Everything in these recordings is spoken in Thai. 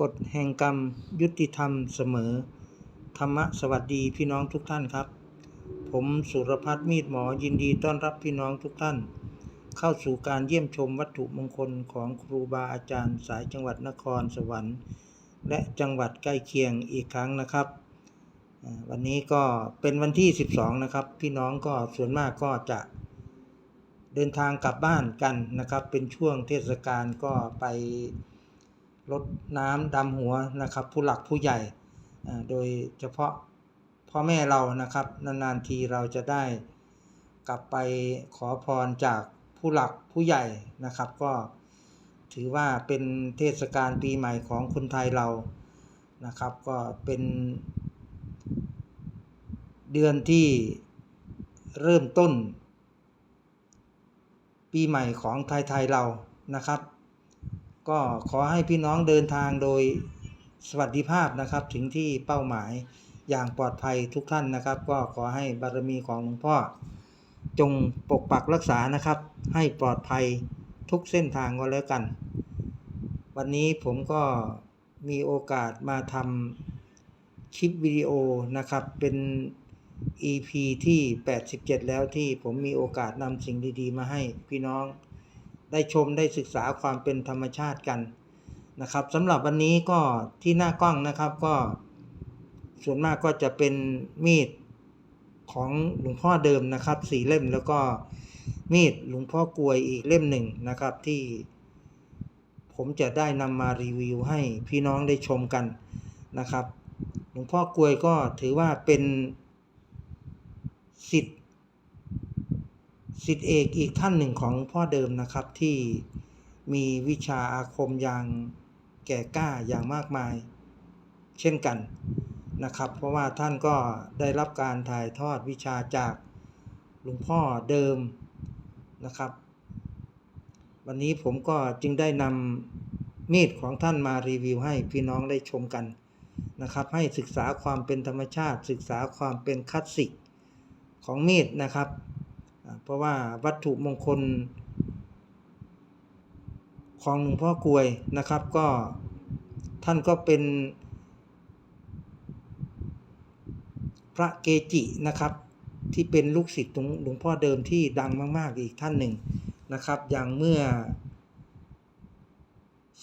กฎแห่งกรรมยุติธรรมเสมอ ธรรมะสวัสดีพี่น้องทุกท่านครับ ผมสุรพัฒน์มีดหมอยินดีต้อนรับพี่น้องทุกท่าน เข้าสู่การเยี่ยมชมวัตถุมงคลของครูบาอาจารย์สายจังหวัดนครสวรรค์ และจังหวัดใกล้เคียงอีกครั้งนะครับ วันนี้ก็เป็นวันที่ 12 นะครับ พี่น้องก็ส่วนมากก็จะเดินทางกลับบ้านกันนะครับ เป็นช่วงเทศกาลก็ไป รดน้ำดำหัวนะครับ ผู้หลักผู้ใหญ่ โดยเฉพาะพ่อแม่เรานะครับ นานๆทีเราจะได้กลับไปขอพรจากผู้หลักผู้ใหญ่นะครับ ก็ถือว่าเป็นเทศกาลปีใหม่ของคนไทยเรานะครับ ก็เป็นเดือนที่เริ่มต้น ปีใหม่ของไทย ๆ เรานะครับ ก็ขอให้พี่น้องเดินทางโดยสวัสดิภาพนะครับ ถึงที่เป้าหมายอย่างปลอดภัยทุกท่านนะครับ ก็ขอให้บารมีของหลวงพ่อ จงปกปักรักษานะครับ ให้ปลอดภัยทุกเส้นทางก็แล้วกัน วันนี้ผมก็มีโอกาสมาทำคลิปวิดีโอนะครับ เป็น EP ที่ 87 แล้วที่ผมมีโอกาสนำสิ่งดี ๆ มาให้พี่น้อง ได้ชมได้ศึกษาความเป็นธรรมชาติกันนะครับสำหรับวันนี้ก็ที่หน้ากล้องนะครับก็ ส่วนมากก็จะเป็นมีดของหลวงพ่อเดิมนะครับสี่เล่มแล้วก็มีดหลวงพ่อกลวยอีกเล่มหนึ่งนะครับที่ ผมจะได้นำมารีวิวให้พี่น้องได้ชมกันนะครับ หลวงพ่อกลวยก็ถือว่าเป็นสิทธิ์ สิทธิเอกอีกท่านหนึ่งของพ่อเดิมนะครับที่มีวิชาอาคมอย่างแก่กล้าอย่างมากมาย เช่นกันนะครับ เพราะว่าท่านก็ได้รับการถ่ายทอดวิชาจากหลวงพ่อเดิมนะครับ วันนี้ผมก็จึงได้นำมีดของท่านมารีวิวให้พี่น้องได้ชมกันนะครับ ให้ศึกษาความเป็นธรรมชาติ ศึกษาความเป็นคลาสสิกของมีดนะครับ เพราะว่าวัตถุมงคล ของหลวงพ่อกลวยนะครับก็ท่านก็เป็น พระเกจินะครับ ที่เป็นลูกศิษย์หลวงพ่อเดิมที่ดังมาก ๆ อีกท่านหนึ่งนะครับ อย่างเมื่อ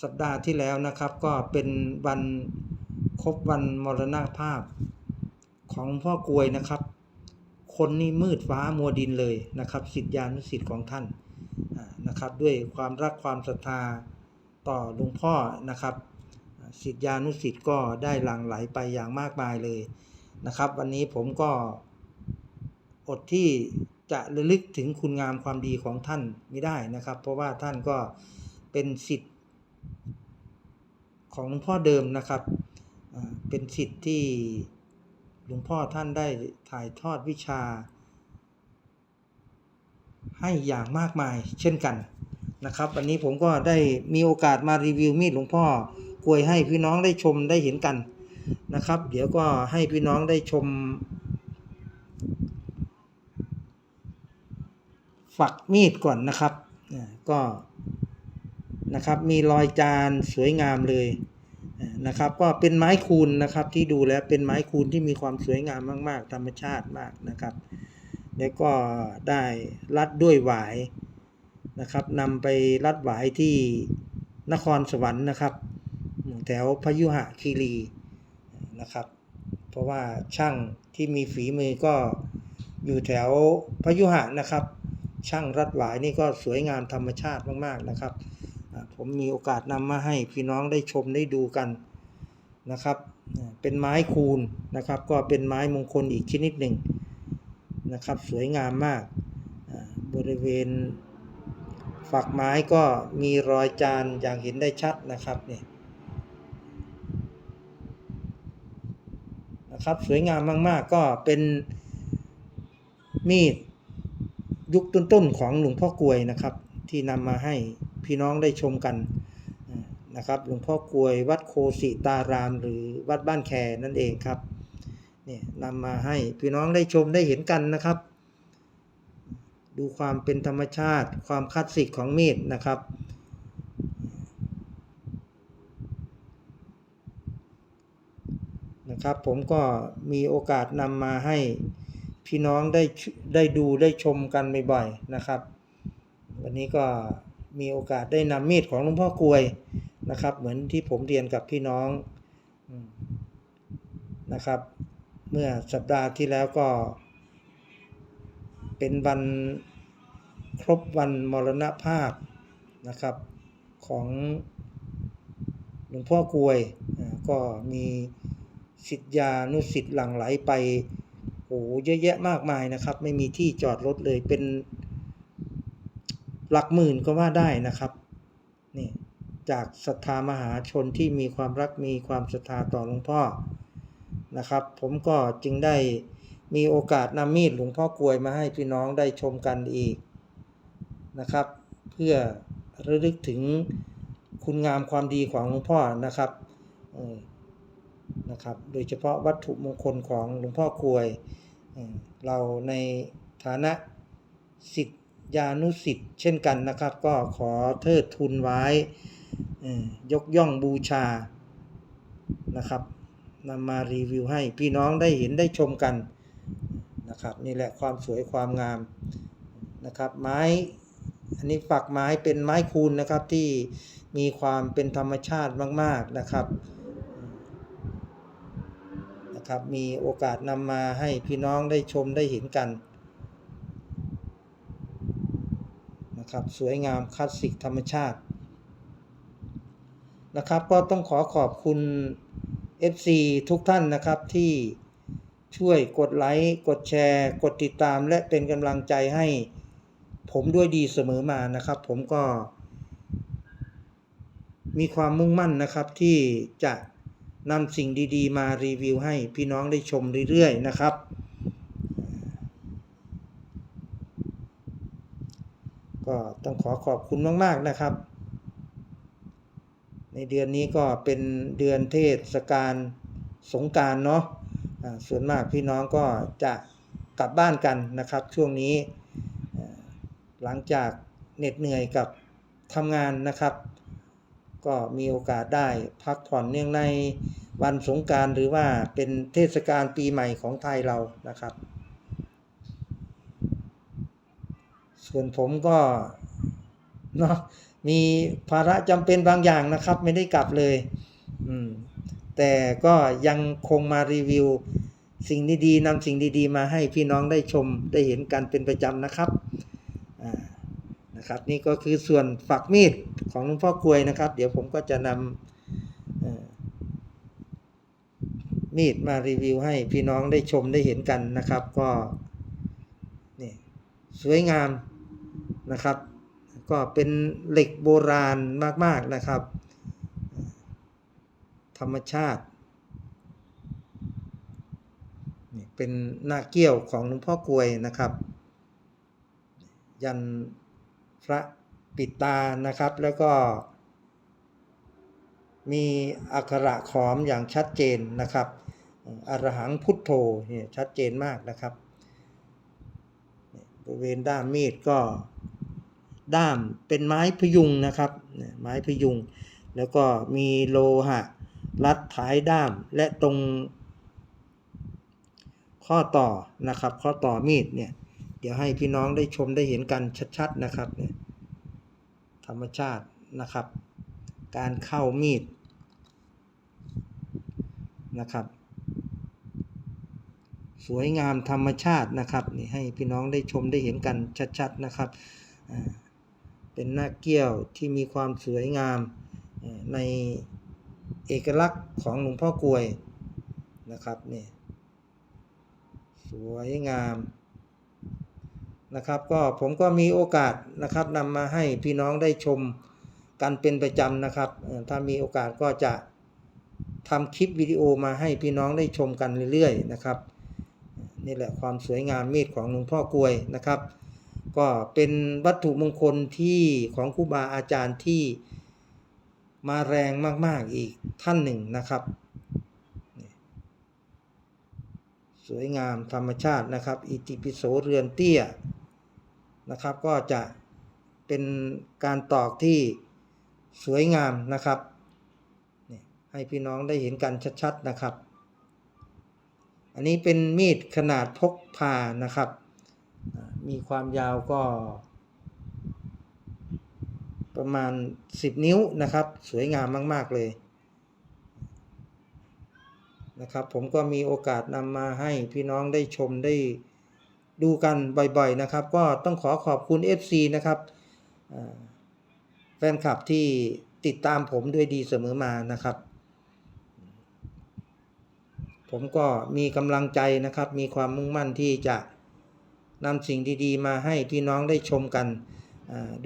สัปดาห์ที่แล้วนะครับ ก็เป็นวันครบวันมรณภาพของหลวงพ่อกลวยนะครับ คนนี่มืดฟ้ามัวดินเลยนะครับสิทธิานุสิทธิ์ของท่านนะครับด้วยความรักความศรัทธาต่อหลวงพ่อนะครับสิทธิานุสิทธิ์ก็ได้หลั่งไหลไปอย่างมากมายเลยนะครับ วันนี้ผมก็อดที่จะระลึกถึงคุณงามความดีของท่านไม่ได้นะครับ เพราะว่าท่านก็เป็นสิทธิ์ของหลวงพ่อเดิมนะครับเป็นสิทธิ์ที่ หลวงพ่อท่านได้ถ่ายทอดวิชา ให้อย่างมากมายเช่นกันนะครับ วันนี้ผมก็ได้มีโอกาสมารีวิวมีดหลวงพ่อกลวยให้พี่น้องได้ชมได้เห็นกันนะครับ เดี๋ยวก็ให้พี่น้องได้ชม ฝักมีดก่อนนะครับก็นะครับมีรอยจานสวยงามเลย นะครับก็เป็นไม้คูนนะครับที่ดูแล้วเป็นไม้คูนที่มีความสวยงามมาก ๆ ธรรมชาติมากนะครับ แล้วก็ได้รัดด้วยหวายนะครับนำไปรัดหวายที่นครสวรรค์นะครับ แถวพยุหะคีรีนะครับ เพราะว่าช่างที่มีฝีมือก็อยู่แถวพยุหะนะครับ ช่างรัดหวายนี่ก็สวยงามธรรมชาติมาก ๆนะครับ ผมมีโอกาสนำมาให้พี่น้องได้ชมได้ดูกันนะครับ เป็นไม้คูนนะครับ ก็เป็นไม้มงคลอีกชนิดหนึ่งนะครับ สวยงามมากบริเวณฝักไม้ก็มีรอยจานอย่างเห็นได้ชัดนะครับเนี่ยนะครับสวยงามมากๆ ก็เป็นมีดยุคต้นๆของหลวงพ่อกลวยนะครับ ที่นำมาให้ พี่น้องได้ชมกันนะครับหลวงพ่อกลวยวัดโคสิตาราม หรือวัดบ้านแคนั่นเองครับเนี่ยนำมาให้พี่น้องได้ชมได้เห็นกันนะครับ ดูความเป็นธรรมชาติ ความคลาสสิกของมีดนะครับนะครับผมก็มีโอกาสนำมาให้พี่น้องได้ได้ดูได้ชมกันบ่อยๆนะครับ วันนี้ก็ มีโอกาสได้นำมีดของหลวงพ่อกวยนะครับ เหมือนที่ผมเรียนกับพี่น้องนะครับ เมื่อสัปดาห์ที่แล้วก็ เป็นวันครบวันมรณภาพนะครับของหลวงพ่อกวยก็มีสิทธิยานุสิทธิ์หลั่งไหลไปโอ้เยอะแยะมากมายนะครับ ไม่มีที่จอดรถเลยเป็น หลักหมื่นก็ว่าได้นะครับนี่จากศรัทธามหาชนที่มีความรักมีความศรัทธาต่อหลวงพ่อนะครับ ผมก็จึงได้มีโอกาสนำมีดหลวงพ่อกลวยมาให้พี่น้องได้ชมกันอีกนะครับ เพื่อระลึกถึงคุณงามความดีของหลวงพ่อนะครับนะครับ โดยเฉพาะวัตถุมงคลของหลวงพ่อกลวยเออเราในฐานะสิทธิ ยานุสิทธิ์เช่นกันนะครับ ก็ขอเทิดทุนไว้ยกย่องบูชานะครับนำมารีวิวให้พี่น้องได้เห็นได้ชมกันนะครับนี่แหละความสวยความงามนะครับไม้อันนี้ฝักไม้เป็นไม้คูนนะครับที่มีความเป็นธรรมชาติมาก ๆนะครับนะครับ มีโอกาสนำมาให้พี่น้องได้ชมได้เห็นกัน นะครับ สวยงามคลาสสิกธรรมชาติ นะครับ ก็ต้องขอขอบคุณ FC ทุกท่านนะครับที่ช่วยกดไลค์ กดแชร์ กดติดตาม และเป็นกำลังใจให้ผมด้วยดีเสมอมานะครับ ผมก็ มีความมุ่งมั่นนะครับที่จะนำสิ่งดีๆ มารีวิวให้พี่น้องได้ชมเรื่อยๆนะครับ ก็ต้องขอขอบคุณมาก ๆ นะครับ ในเดือนนี้ก็เป็นเดือนเทศกาลสงการเนาะส่วนมากพี่น้องก็จะกลับบ้านกันนะครับ ช่วงนี้หลังจากเหน็ดเหนื่อยกับทำงานนะครับ ก็มีโอกาสได้พักผ่อนเนื่องในวันสงการหรือว่าเป็นเทศกาลปีใหม่ของไทยเรานะครับ ส่วนผมก็เนาะมีภาระจำเป็นบางอย่างนะครับ ไม่ได้กลับเลย อืม แต่ก็ยังคงมารีวิว สิ่งดีๆนำสิ่งดีๆ มาให้พี่น้องได้ชมได้เห็นกันเป็นประจำนะครับอ่านะครับนี่ก็คือส่วนฝักมีดของหลวงพ่อกลวยนะครับ เดี๋ยวผมก็จะนำมีดมารีวิวให้พี่น้องได้ชมได้เห็นกันนะครับ ก็นี่สวยงาม นะครับ ก็เป็นเหล็กโบราณมากๆนะครับ ธรรมชาติเป็นหน้าเกี้ยวของหลวงพ่อกลวยนะครับ ยันพระปิดตานะครับ แล้วก็ มีอักขระขอมอย่างชัดเจนนะครับอรหังพุทโธเนี่ยชัดเจนมากนะครับบริเวณด้ามมีดก็ ด้ามเป็นไม้พยุงนะครับไม้พยุง แล้วก็มีโลหะ รัดท้ายด้ามและตรง ข้อต่อนะครับ ข้อต่อมีดเนี่ยเดี๋ยวให้พี่น้องได้ชมได้เห็นกันชัดๆนะครับเนี่ยธรรมชาตินะครับ การเข้ามีดนะครับ สวยงามธรรมชาตินะครับนี่ให้พี่น้องได้ชมได้เห็นกันชัดๆนะครับ เป็นหน้าเกี้ยวที่มีความสวยงามในเอกลักษณ์ของหลวงพ่อกลวยนะครับนี่สวยงามนะครับก็ผมก็มีโอกาสนะครับนำมาให้พี่น้องได้ชมกันเป็นประจำนะครับ ถ้ามีโอกาสก็จะทำคลิปวิดีโอมาให้พี่น้องได้ชมกันเรื่อยๆนะครับ นี่แหละความสวยงามมีดของหลวงพ่อกลวยนะครับ ก็เป็นวัตถุมงคลที่ของครูบาอาจารย์ที่มาแรงมากๆอีกท่านหนึ่งนะครับ สวยงามธรรมชาตินะครับ อิติปิโสเรือนเตี้ยนะครับ ก็จะเป็นการตอกที่สวยงามนะครับให้พี่น้องได้เห็นกันชัดๆนะครับ อันนี้เป็นมีดขนาดพกพานะครับ มีความยาวก็ ประมาณ 10 นิ้วนะครับ สวยงามมาก ๆ เลยนะครับ ผมก็มีโอกาสนำมาให้พี่น้องได้ชมได้ดูกันบ่อยๆนะครับ ก็ต้องขอขอบคุณ FC นะครับแฟนคลับที่ติดตามผมด้วยดีเสมอมานะครับ ผมก็มีกำลังใจนะครับ มีความมุ่งมั่นที่จะ นำสิ่งดีๆ มาให้พี่น้องได้ชมกัน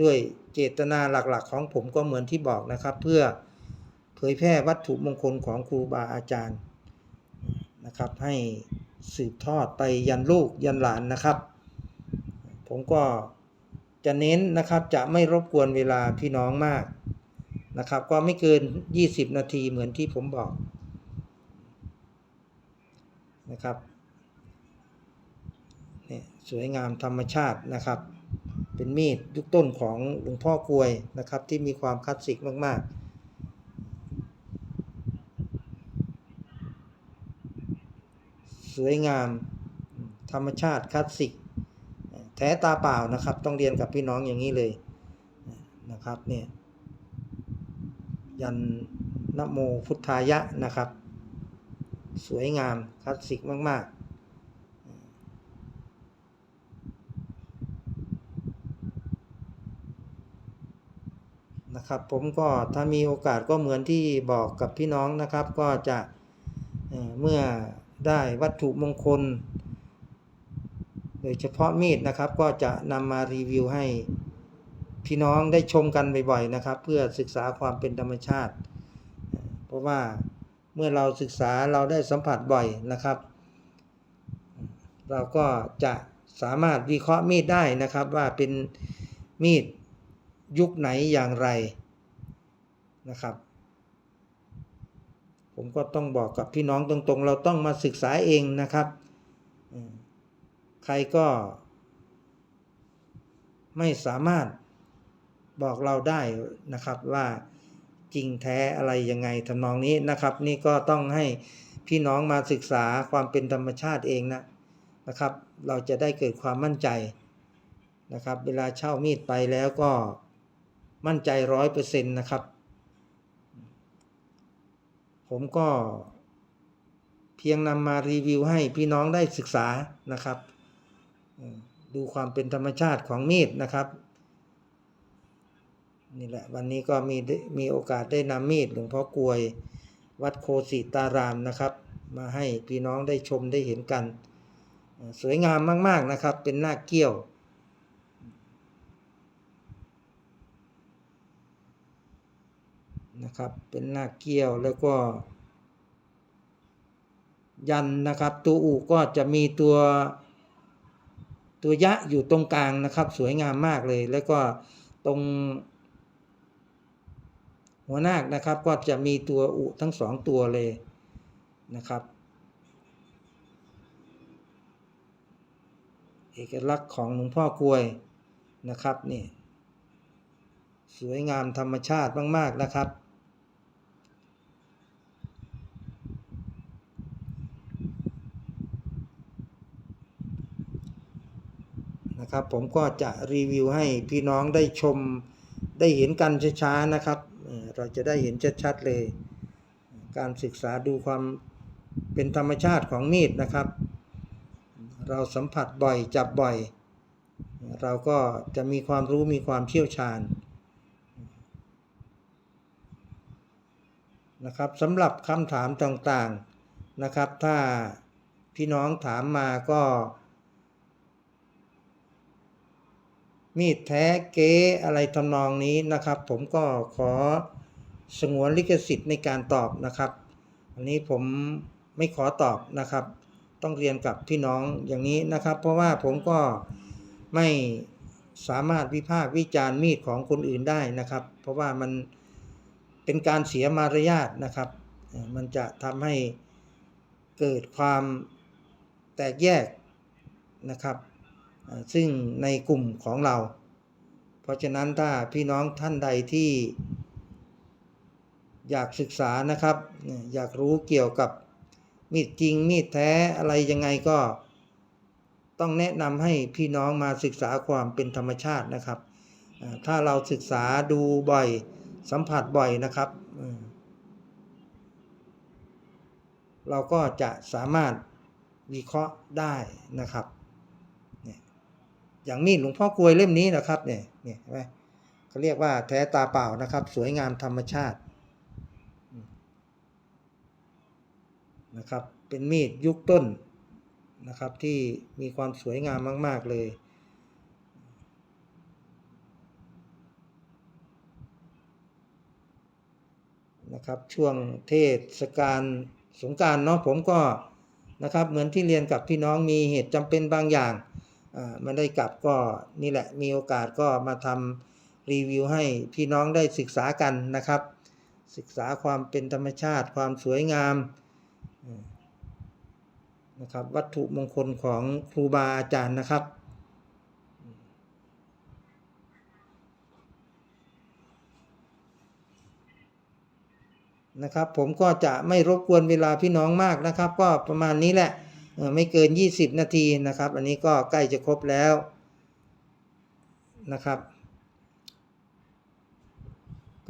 ด้วยเจตนาหลักๆ ของผมก็เหมือนที่บอกนะครับ เพื่อเผยแพร่วัตถุมงคลของครูบาอาจารย์นะครับ ให้สืบทอดไปยันลูกยันหลานนะครับ ผมก็จะเน้นนะครับจะไม่รบกวนเวลาพี่น้องมากนะครับ ก็ไม่เกิน 20 นาทีเหมือนที่ผมบอกนะครับ สวยงามธรรมชาตินะครับ เป็นมีดยุคต้นของหลวงพ่อกลวยนะครับที่มีความคลาสสิกมาก ๆสวยงาม ธรรมชาติคลาสสิก แท้ตาเปล่านะครับ ต้องเรียนกับพี่น้องอย่างนี้เลยนะครับเนี่ยยันนโมพุทธายะนะครับ สวยงามคลาสสิกมาก ๆ นะครับ ผมก็ถ้ามีโอกาสก็เหมือนที่บอกกับพี่น้องนะครับ ก็จะเเมื่อได้วัตถุมงคล โดยเฉพาะมีดนะครับ ก็จะนำมารีวิวให้พี่น้องได้ชมกันบ่อยๆนะครับ เพื่อศึกษาความเป็นธรรมชาติ เพราะว่าเมื่อเราศึกษาเราได้สัมผัสบ่อยนะครับ เราก็จะสามารถวิเคราะห์มีดได้นะครับว่าเป็นมีด ยุคไหนอย่างไรนะครับ ผมก็ต้องบอกกับพี่น้องตรงๆ เราต้องมาศึกษาเองนะครับ ใครก็ ไม่สามารถบอกเราได้นะครับว่าจริงแท้อะไรยังไงทำนองนี้นะครับ นี่ก็ต้องให้พี่น้องมาศึกษาความเป็นธรรมชาติเองนะนะครับ เราจะได้เกิดความมั่นใจนะครับ เวลาเช่ามีดไปแล้วก็ มั่นใจร้อยเปอร์เซ็นต์นะครับ ผมก็ เพียงนำมารีวิวให้พี่น้องได้ศึกษานะครับ ดูความเป็นธรรมชาติของมีดนะครับนี่แหละวันนี้ก็มีมีโอกาสได้นำมีดหลวงพ่อกลวยวัดโคสิตารามนะครับ มาให้พี่น้องได้ชมได้เห็นกัน สวยงามมาก ๆนะครับ เป็นหน้าเกี้ยว นะครับ เป็นหน้าเกี้ยวแล้วก็ ยันนะครับ ตัวอุก็จะมีตัวตัวยะอยู่ตรงกลางนะครับ สวยงามมากเลย แล้วก็ตรง หัวนาคนะครับ ก็จะมีตัวอุทั้งสองตัวเลยนะครับ เอกลักษณ์ของหลวงพ่อกลวยนะครับนี่สวยงามธรรมชาติมาก ๆ นะครับ นะครับ ผมก็จะรีวิวให้พี่น้องได้ชมได้เห็นกันช้าๆนะครับเอ่อเราจะได้เห็นชัดๆเลย การศึกษาดูความเป็นธรรมชาติของมีดนะครับ เราสัมผัสบ่อยจับบ่อย เราก็จะมีความรู้มีความเชี่ยวชาญนะครับสำหรับคำถามต่างๆนะครับ ถ้าพี่น้องถามมาก็ มีดแท้เก๊อะไรทำนองนี้นะครับ ผมก็ขอสงวนลิขสิทธิ์ในการตอบนะครับ อันนี้ผมไม่ขอตอบนะครับ ต้องเรียนกับพี่น้องอย่างนี้นะครับ เพราะว่าผมก็ไม่สามารถวิพากษ์วิจารณ์มีดของคนอื่นได้นะครับ เพราะว่ามันเป็นการเสียมารยาทนะครับ มันจะทำให้เกิดความแตกแยกนะครับ ซึ่งในกลุ่มของเรา เพราะฉะนั้นถ้าพี่น้องท่านใดที่ อยากศึกษานะครับ อยากรู้เกี่ยวกับมีดจริงมีดแท้อะไรยังไงก็ต้องแนะนำให้พี่น้องมาศึกษาความเป็นธรรมชาตินะครับ ถ้าเราศึกษาดูบ่อยสัมผัสบ่อยนะครับ เราก็จะสามารถวิเคราะห์ได้นะครับ อย่างมีดหลวงพ่อกลวยเล่มนี้นะครับเนี่ยเนี่ยเห็นไหมเขาเรียกว่าแท้ตาเปล่านะครับ สวยงามธรรมชาตินะครับ เป็นมีดยุคต้นนะครับ ที่มีความสวยงามมาก ๆ เลย นะครับ ช่วงเทศกาลสงการเนาะผมก็นะครับ เหมือนที่เรียนกับพี่น้องมีเหตุจำเป็นบางอย่าง อ่าได้กลับก็นี่แหละมีโอกาสก็มาทำรีวิวให้พี่น้องได้ศึกษากันนะครับ ศึกษาความเป็นธรรมชาติ ความสวยงามนะครับวัตถุมงคลของครูบาอาจารย์นะครับ นะครับ ผมก็จะไม่รบกวนเวลาพี่น้องมากนะครับ ก็ประมาณนี้แหละ ไม่เกิน 20 นาทีนะครับ อันนี้ก็ใกล้จะครบแล้วนะครับ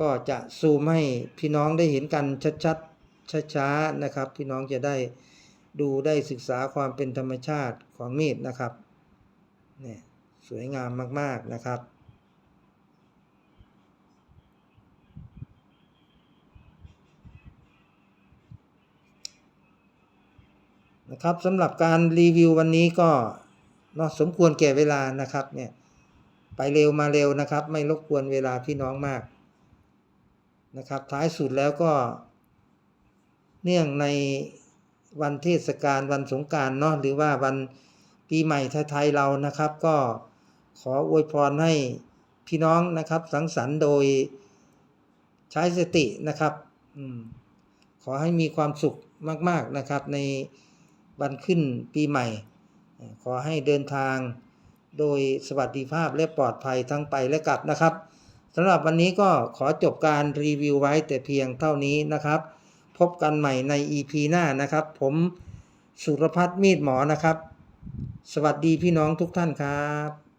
ก็จะซูมให้พี่น้องได้เห็นกันชัดๆช้าๆนะครับ พี่น้องจะได้ดูได้ศึกษาความเป็นธรรมชาติของมีดนะครับเนี่ยสวยงามมากๆนะครับ นะครับสำหรับการรีวิววันนี้ก็เนาะสมควรแก่เวลานะครับเนี่ยไปเร็วมาเร็วนะครับ ไม่รบกวนเวลาพี่น้องมากนะครับ ท้ายสุดแล้วก็ เนื่องในวันเทศกาลวันสงการเนาะหรือว่าวันปีใหม่ไทยๆเรานะครับ ก็ขออวยพรให้พี่น้องนะครับ สังสรรค์โดยใช้สตินะครับอขอให้มีความสุขมาก ๆนะครับใน วันขึ้นปีใหม่ ขอให้เดินทางโดยสวัสดิภาพและปลอดภัยทั้งไปและกลับนะครับสำหรับวันนี้ก็ขอจบการรีวิวไว้แต่เพียงเท่านี้นะครับ พบกันใหม่ใน EP หน้านะครับ ผมสุรพัฒน์มีดหมอนะครับ สวัสดีพี่น้องทุกท่านครับ